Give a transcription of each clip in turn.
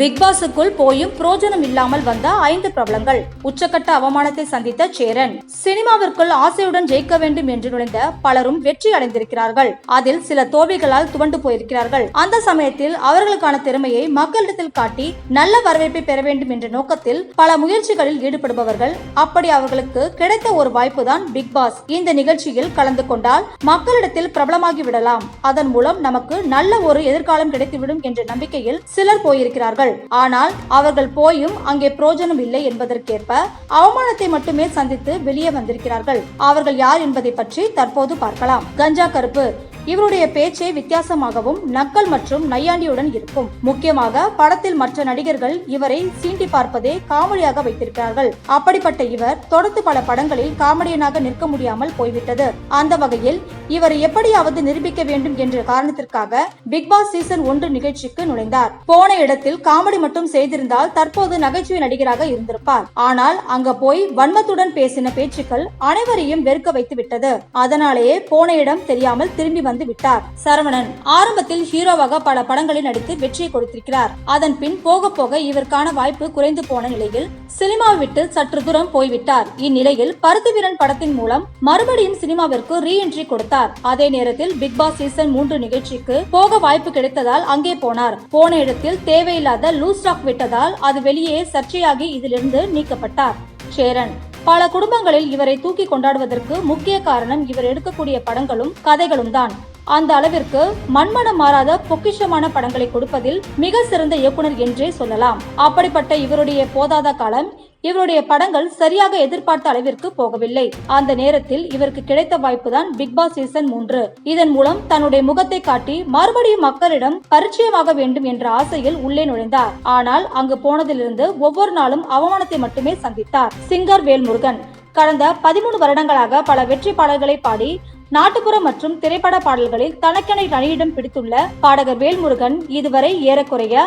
பிக்பாஸுக்குள் போயும் புரோஜனம் இல்லாமல் வந்த ஐந்து பிரபலங்கள். உச்சக்கட்ட அவமானத்தை சந்தித்த சேரன். சினிமாவிற்குள் ஆசையுடன் ஜெயிக்க வேண்டும் என்று நுழைந்த பலரும் வெற்றி அடைந்திருக்கிறார்கள். அதில் சில தோல்விகளால் துவண்டு போயிருக்கிறார்கள். அந்த சமயத்தில் அவர்களுக்கான திறமையை மக்களிடத்தில் காட்டி நல்ல வரவேற்பை பெற வேண்டும் என்ற நோக்கத்தில் பல முயற்சிகளில் ஈடுபடுபவர்கள் அப்படி அவர்களுக்கு கிடைத்த ஒரு வாய்ப்புதான் பிக் பாஸ் இந்த நிகழ்ச்சியில் கலந்து கொண்டால் மக்களிடத்தில் பிரபலமாகி விடலாம். அதன் மூலம் நமக்கு நல்ல ஒரு எதிர்காலம் கிடைத்துவிடும் என்ற நம்பிக்கையில் சிலர் போயிருக்கிறார்கள். ஆனால் அவர்கள் போயும் அங்கே புரோஜனம் இல்லை என்பதற்கேற்ப அவமானத்தை மட்டுமே சந்தித்து வெளியே வந்திருக்கிறார்கள். அவர்கள் யார் என்பதை பற்றி தற்போது பார்க்கலாம். கஞ்சா கருப்பு. இவருடைய பேச்சே வித்தியாசமாகவும் நக்கல் மற்றும் நையாண்டியுடன் இருக்கும். முக்கியமாக படத்தில் மற்ற நடிகர்கள் இவரை சீண்டி பார்ப்பதே காமெடியாக வைத்திருக்கிறார்கள். அப்படிப்பட்ட இவர் தொடர்ந்து பல படங்களில் காமெடியனாக நிற்க முடியாமல் போய்விட்டது. அந்த வகையில் இவர் எப்படியாவது நிரூபிக்க வேண்டும் என்ற காரணத்திற்காக பிக் பாஸ் சீசன் ஒன்று நிகழ்ச்சிக்கு நுழைந்தார். போன இடத்தில் காமெடி மட்டும் செய்திருந்தால் தற்போது நகைச்சுவை நடிகராக இருந்திருப்பார். ஆனால் அங்க போய் வன்மத்துடன் பேசின பேச்சுக்கள் அனைவரையும் வெறுக்க வைத்து விட்டது அதனாலேயே போன இடம் தெரியாமல் திரும்பி வந்து விட்டார். சரவணன் ஆரம்பத்தில் ஹீரோவாக பல படங்களில் நடித்து வெற்றியை கொடுத்திருக்கிறார். அதன் பின் போக போக இவருக்கான வாய்ப்பு குறைந்து போன நிலையில் சினிமாவை விட்டு சற்று தூரம் போய்விட்டார். இந்நிலையில் பருத்திவீரன் படத்தின் மூலம் மறுபடியும் சினிமாவிற்கு ரீஎன்ட்ரி கொடுத்தார். அதே நேரத்தில் பிக் பாஸ் சீசன் மூன்று நிகழ்ச்சிக்கு போக வாய்ப்பு கிடைத்ததால் அங்கே போனார். போன இடத்தில் தேவையில்லாத லூஸ் ஸ்டாக் விட்டதால் அது வெளியே சர்ச்சையாகி இதிலிருந்து நீக்கப்பட்டார். சேரன். பல குடும்பங்களில் இவரை தூக்கி கொண்டாடுவதற்கு முக்கிய காரணம் இவர் எடுக்கக்கூடிய படங்களும் கதைகளும் தான் அந்த அளவிற்கு மண்மனம் மாறாத பொக்கிஷமான படங்களை கொடுப்பதில் மிக சிறந்த இயக்குனர் என்றே சொல்லலாம். அப்படிப்பட்ட இவருடைய போதாத காலம் இவருடைய படங்கள் சரியாக எதிர்பார்த்த அளவிற்கு போகவில்லை. அந்த நேரத்தில் இவருக்கு கிடைத்த வாய்ப்புதான் பிக் பாஸ் சீசன் மூன்று. இதன் மூலம் தன்னுடைய முகத்தை காட்டி மறுபடியும் மக்களிடம் பரிச்சயமாக வேண்டும் என்ற ஆசையில் உள்ளே நுழைந்தார். ஆனால் அங்கு போனதிலிருந்து ஒவ்வொரு நாளும் அவமானத்தை மட்டுமே சந்தித்தார். சிங்கர் வேல்முருகன். கடந்த பதிமூணு வருடங்களாக பல வெற்றி பாடல்களை பாடி நாட்டுப்புற மற்றும் திரைப்பட பாடல்களில் தனக்கென தனியிடம் பிடித்துள்ள பாடகர் வேல்முருகன் இதுவரை ஏறக்குறைய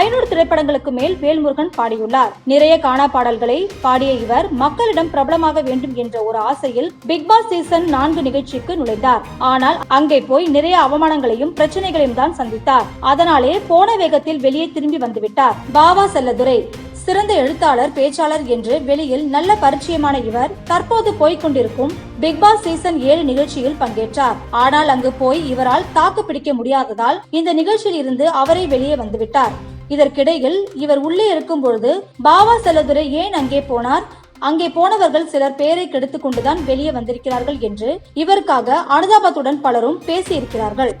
ஐநூறு திரைப்படங்களுக்கு மேல் வேல்முருகன் பாடியுள்ளார். நிறைய காணா பாடல்களை பாடிய இவர் மக்களிடம் பிரபலமாக வேண்டும் என்ற ஒரு ஆசையில் பிக் பாஸ் சீசன் நான்கு நிகழ்ச்சிக்கு நுழைந்தார். ஆனால் அங்கே போய் நிறைய அவமானங்களையும் பிரச்சனைகளையும் தான் சந்தித்தார். அதனாலே போன வேகத்தில் வெளியே திரும்பி வந்துவிட்டார். பாபா செல்லதுரை. சிறந்த எழுத்தாளர் பேச்சாளர் என்று வெளியில் நல்ல பரிச்சயமான இவர் தற்போது போய்கொண்டிருக்கும் Bigg Boss Bigg Boss season ஏழு நிகழ்ச்சியில் பங்கேற்றார். ஆனால் அங்கு போய் இவரால் தாக்கு பிடிக்க முடியாததால் இந்த நிகழ்ச்சியில் இருந்து அவரை வெளியே வந்துவிட்டார். இதற்கிடையில் இவர் உள்ளே இருக்கும் பொழுது பாபா செல்லதுரை ஏன் அங்கே போனார்? அங்கே போனவர்கள் சிலர் பெயரை கெடுத்துக் கொண்டுதான் வெளியே வந்திருக்கிறார்கள் என்று இவருக்காக அனுதாபத்துடன் பலரும் பேசியிருக்கிறார்கள்.